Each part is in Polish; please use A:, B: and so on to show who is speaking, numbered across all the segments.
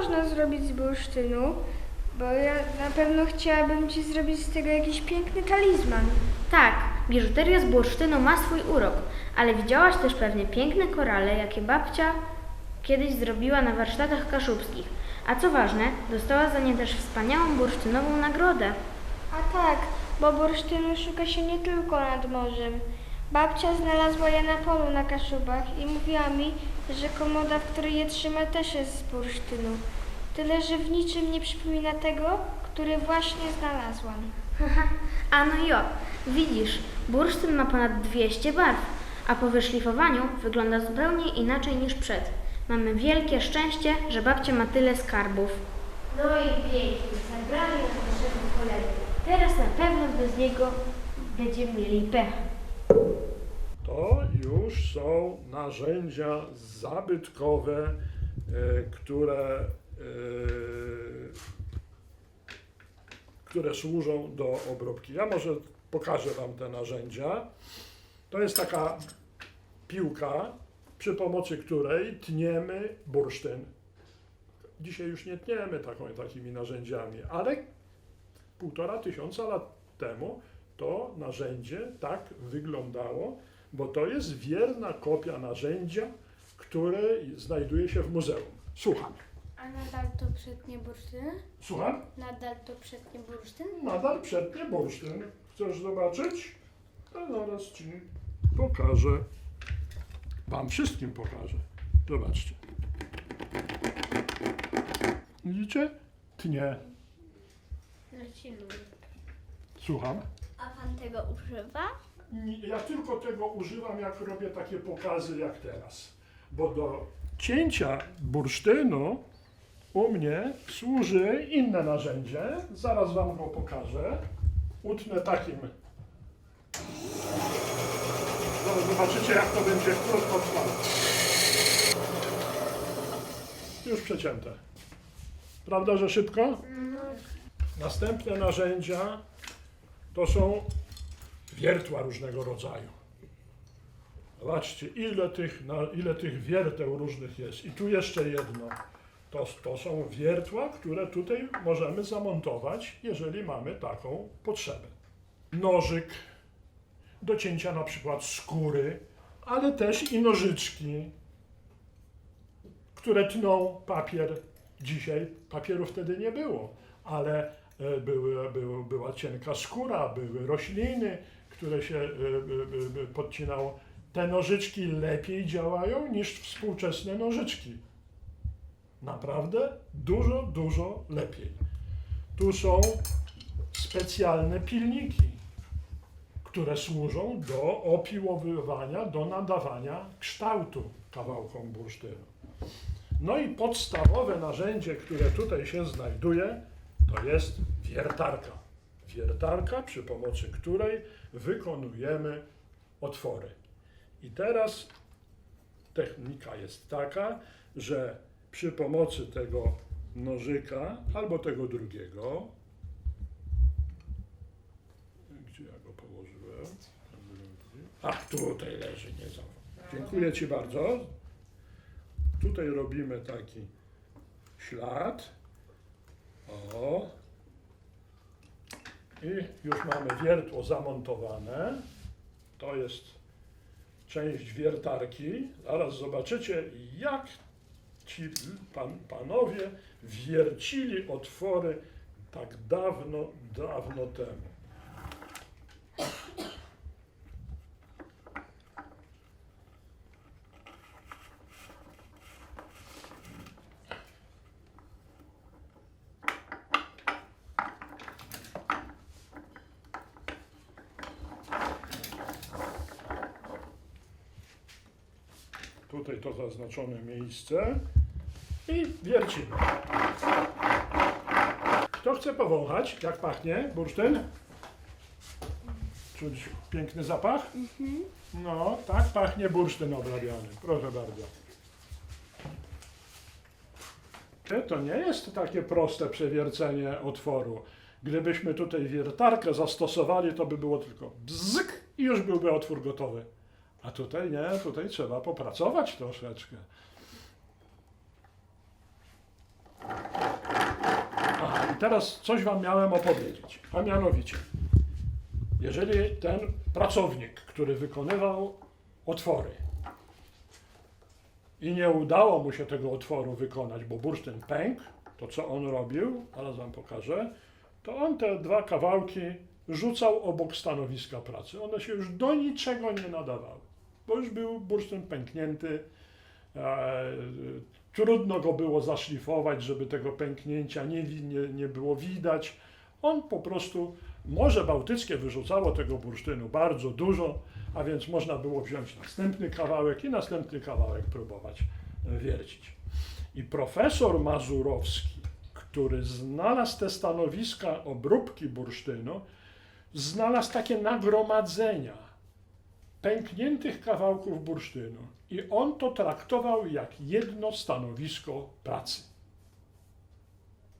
A: można zrobić z bursztynu, bo ja na pewno chciałabym ci zrobić z tego jakiś piękny talizman.
B: Tak, biżuteria z bursztynu ma swój urok, ale widziałaś też pewnie piękne korale, jakie babcia kiedyś zrobiła na warsztatach kaszubskich. A co ważne, dostała za nie też wspaniałą bursztynową nagrodę.
A: A tak, bo bursztynu szuka się nie tylko nad morzem. Babcia znalazła je na polu na Kaszubach i mówiła mi, że komoda, w której je trzyma, też jest z bursztynu. Tyle, że w niczym nie przypomina tego, który właśnie znalazłam.
B: A no jo, widzisz, bursztyn ma ponad 200 barw, a po wyszlifowaniu wygląda zupełnie inaczej niż przed. Mamy wielkie szczęście, że babcia ma tyle skarbów. No i pięknie, zabrali nas naszego kolegę. Teraz na pewno bez niego będziemy mieli pecha.
C: To już są narzędzia zabytkowe, e, które, e, które służą do obróbki. Ja może pokażę Wam te narzędzia. To jest taka piłka, przy pomocy której tniemy bursztyn. Dzisiaj już nie tniemy taką, takimi narzędziami, ale półtora tysiąca lat temu to narzędzie tak wyglądało, bo to jest wierna kopia narzędzia, które znajduje się w muzeum. Słucham.
D: A nadal to przetnie bursztyn?
C: Słucham?
D: Nadal to przetnie bursztyn?
C: Nadal przetnie bursztyn. Chcesz zobaczyć? To zaraz Ci pokażę. Wam wszystkim pokażę. Zobaczcie. Widzicie? Tnie.
D: Leci lubię.
C: Słucham.
D: A pan tego używa?
C: Nie, Ja tylko tego używam, jak robię takie pokazy jak teraz. Bo do cięcia bursztynu u mnie służy inne narzędzie. Zaraz Wam go pokażę. Utnę takim. Zaraz zobaczycie, jak to będzie krótko trwało. Już przecięte. Prawda, że szybko? Następne narzędzia to są wiertła różnego rodzaju. Zobaczcie, ile tych, na, ile tych wierteł różnych jest. I tu jeszcze jedno. To, to są wiertła, które tutaj możemy zamontować, jeżeli mamy taką potrzebę. Nożyk do cięcia na przykład skóry, ale też i nożyczki, które tną papier. Dzisiaj papieru wtedy nie było, ale e, były, były, była cienka skóra, były rośliny, które się e, e, e, podcinało. Te nożyczki lepiej działają niż współczesne nożyczki. Naprawdę dużo, dużo lepiej. Tu są specjalne pilniki, które służą do opiłowywania, do nadawania kształtu kawałkom bursztynu. No i podstawowe narzędzie, które tutaj się znajduje, to jest wiertarka. Wiertarka, przy pomocy której wykonujemy otwory. I teraz technika jest taka, że przy pomocy tego nożyka albo tego drugiego, gdzie ja go położyłem? A, tutaj leży, nie. Dziękuję Ci bardzo. Tutaj robimy taki ślad. O. I już mamy wiertło zamontowane. To jest część wiertarki. Zaraz zobaczycie, jak ci pan, panowie wiercili otwory tak dawno, dawno temu. Tutaj to zaznaczone miejsce i wiercimy. Kto chce powąchać, jak pachnie bursztyn? Czuć piękny zapach? No, tak pachnie bursztyn obrabiany. Proszę bardzo. To nie jest takie proste przewiercenie otworu. Gdybyśmy tutaj wiertarkę zastosowali, to by było tylko bzyk i już byłby otwór gotowy. A tutaj nie, tutaj trzeba popracować troszeczkę. teraz coś Wam miałem opowiedzieć, a mianowicie, jeżeli ten pracownik, który wykonywał otwory i nie udało mu się tego otworu wykonać, bo bursztyn pękł, to co on robił, zaraz Wam pokażę, to on te dwa kawałki rzucał obok stanowiska pracy. One się już do niczego nie nadawały, bo już był bursztyn pęknięty, e, trudno go było zaszlifować, żeby tego pęknięcia nie, nie, nie było widać. On po prostu, Morze Bałtyckie wyrzucało tego bursztynu bardzo dużo, a więc można było wziąć następny kawałek i następny kawałek próbować e, wiercić. I profesor Mazurowski, który znalazł te stanowiska obróbki bursztynu, znalazł takie nagromadzenia pękniętych kawałków bursztynu i on to traktował jak jedno stanowisko pracy.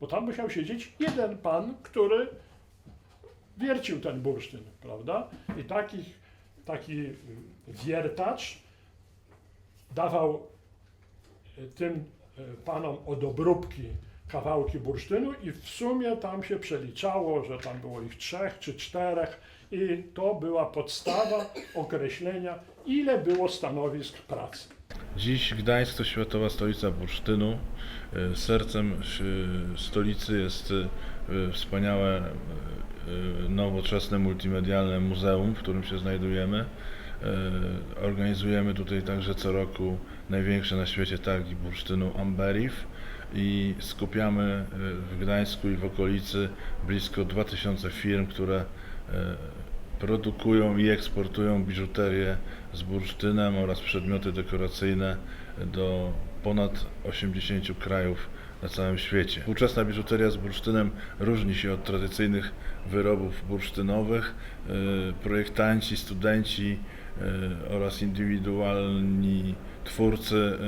C: Bo tam musiał siedzieć jeden pan, który wiercił ten bursztyn, prawda? I taki y, wiertacz dawał tym panom od obróbki kawałki bursztynu i w sumie tam się przeliczało, że tam było ich trzech czy czterech i to była podstawa określenia, ile było stanowisk pracy.
E: Dziś Gdańsk to światowa stolica bursztynu. E, Sercem e, stolicy jest e, wspaniałe, nowoczesne, multimedialne muzeum, w którym się znajdujemy. Organizujemy tutaj także co roku największe na świecie targi bursztynu Amberif i skupiamy e, w Gdańsku i w okolicy blisko 2000 firm, które e, produkują i eksportują biżuterię z bursztynem oraz przedmioty dekoracyjne do ponad 80 krajów na całym świecie. Współczesna biżuteria z bursztynem różni się od tradycyjnych wyrobów bursztynowych. Y, Projektanci, studenci oraz indywidualni twórcy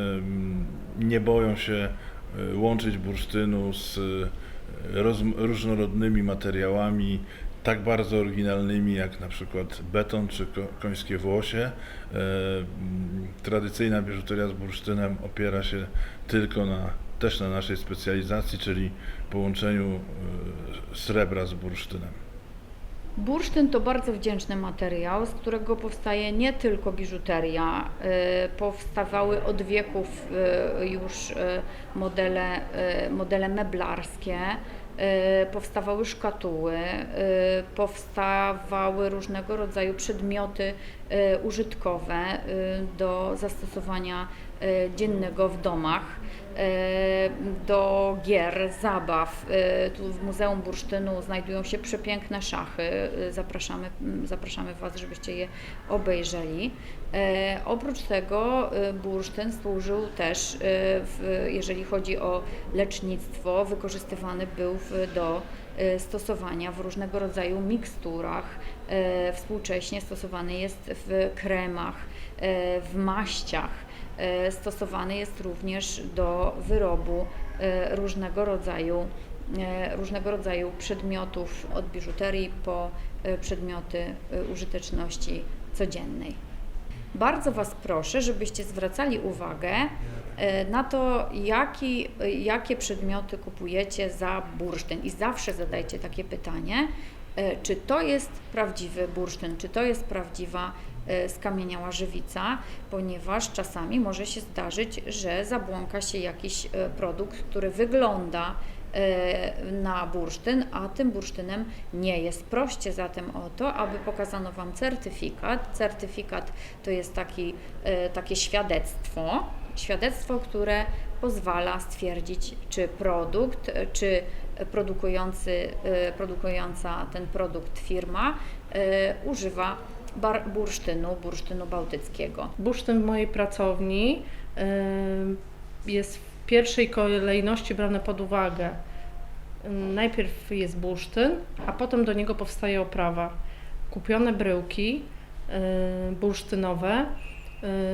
E: nie boją się łączyć bursztynu z y, roz, różnorodnymi materiałami, tak bardzo oryginalnymi jak na przykład beton czy ko- końskie włosie. Mm, Tradycyjna biżuteria z bursztynem opiera się tylko na, też na naszej specjalizacji, czyli połączeniu srebra z bursztynem.
F: Bursztyn to bardzo wdzięczny materiał, z którego powstaje nie tylko biżuteria. y, Powstawały od wieków y, już y, modele, modele meblarskie, powstawały szkatuły, powstawały różnego rodzaju przedmioty użytkowe do zastosowania dziennego w domach do gier, zabaw. E, Tu w Muzeum Bursztynu znajdują się przepiękne szachy. E, Zapraszamy, zapraszamy Was, żebyście je obejrzeli. E, Oprócz tego e, bursztyn służył też, e, w, jeżeli chodzi o lecznictwo, wykorzystywany był do e, stosowania w różnego rodzaju miksturach. E, Współcześnie stosowany jest w kremach, e, w maściach. E, Stosowany jest również do wyrobu e, różnego rodzaju, e, różnego rodzaju przedmiotów od biżuterii po przedmioty użyteczności codziennej. Bardzo Was proszę, żebyście zwracali uwagę na to, jaki, jakie przedmioty kupujecie za bursztyn i zawsze zadajcie takie pytanie, czy to jest prawdziwy bursztyn, czy to jest prawdziwa e, skamieniała żywica, ponieważ czasami może się zdarzyć, że zabłąka się jakiś e, produkt, który wygląda e, na bursztyn, a tym bursztynem nie jest. Proście zatem o to, aby pokazano Wam certyfikat. Certyfikat to jest taki, e, takie świadectwo, świadectwo, które pozwala stwierdzić, czy produkt, e, czy produkujący, e, produkująca ten produkt firma e, używa bar- bursztynu, bursztynu bałtyckiego.
G: Bursztyn w mojej pracowni y, jest w pierwszej kolejności brany pod uwagę. Y, Najpierw jest bursztyn, a potem do niego powstaje oprawa. Kupione bryłki y, bursztynowe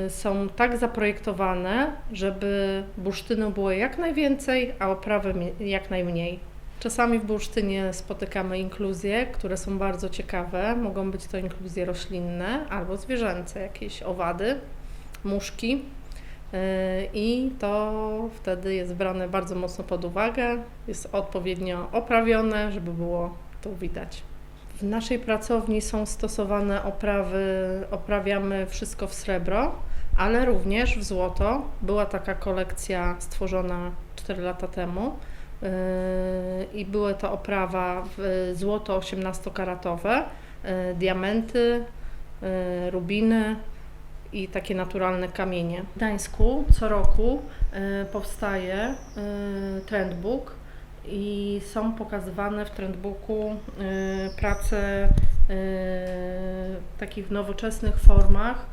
G: y, są tak zaprojektowane, żeby bursztynu było jak najwięcej, a oprawy jak najmniej. Czasami w bursztynie spotykamy inkluzje, które są bardzo ciekawe. Mogą być to inkluzje roślinne albo zwierzęce, jakieś owady, muszki. i to wtedy jest brane bardzo mocno pod uwagę, jest odpowiednio oprawione, żeby było to widać. W naszej pracowni są stosowane oprawy, oprawiamy wszystko w srebro, ale również w złoto. Była taka kolekcja stworzona 4 lata temu i były to oprawa w złoto 18-karatowe, yy, diamenty, yy, rubiny i takie naturalne kamienie. W Gdańsku co roku yy, powstaje yy, trendbook i są pokazywane w trendbooku y, prace y, w takich nowoczesnych formach.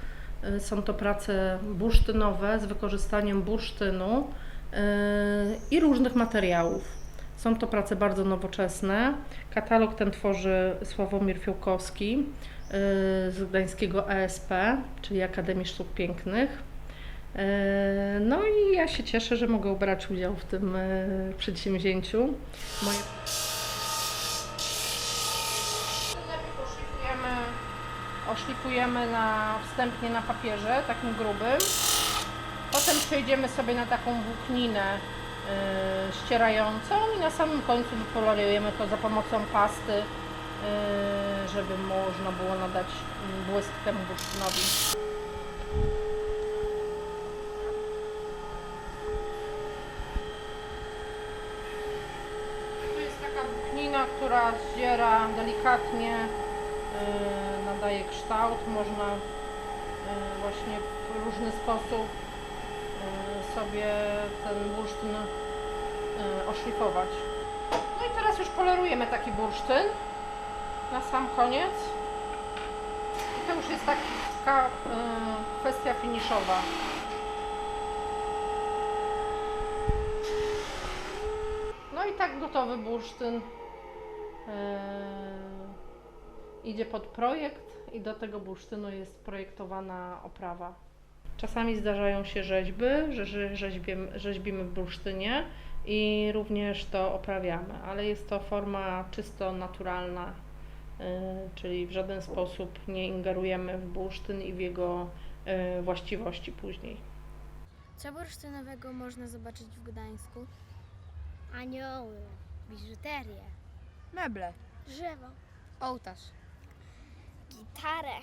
G: Y, Są to prace bursztynowe z wykorzystaniem bursztynu y, i różnych materiałów. Są to prace bardzo nowoczesne. Katalog ten tworzy Sławomir Fiłkowski y, z gdańskiego ESP, czyli Akademii Sztuk Pięknych. E, No i ja się cieszę, że mogę brać udział w tym e, przedsięwzięciu. Moje... Oszlifujemy na, wstępnie na papierze, takim grubym. Potem przejdziemy sobie na taką włókninę e, ścierającą i na samym końcu wypolarujemy to za pomocą pasty, e, żeby można było nadać błysk temu bursztynowi. To jest taka włóknina, która zdziera delikatnie, yy, nadaje kształt. Można yy, właśnie w różny sposób yy, sobie ten bursztyn yy, oszlifować. No i teraz już polerujemy taki bursztyn na sam koniec. I to już jest taka yy, kwestia finiszowa. No i tak gotowy bursztyn yy, idzie pod projekt i do tego bursztynu jest projektowana oprawa. Czasami zdarzają się rzeźby, że rzeźbimy, rzeźbimy w bursztynie i również to oprawiamy, ale jest to forma czysto naturalna, yy, czyli w żaden sposób nie ingerujemy w bursztyn i w jego yy, właściwości później.
H: Co bursztynowego można zobaczyć w Gdańsku?
D: Anioły, biżuterię,
I: Meble.
D: drzewo,
I: Ołtarz.
D: gitarę,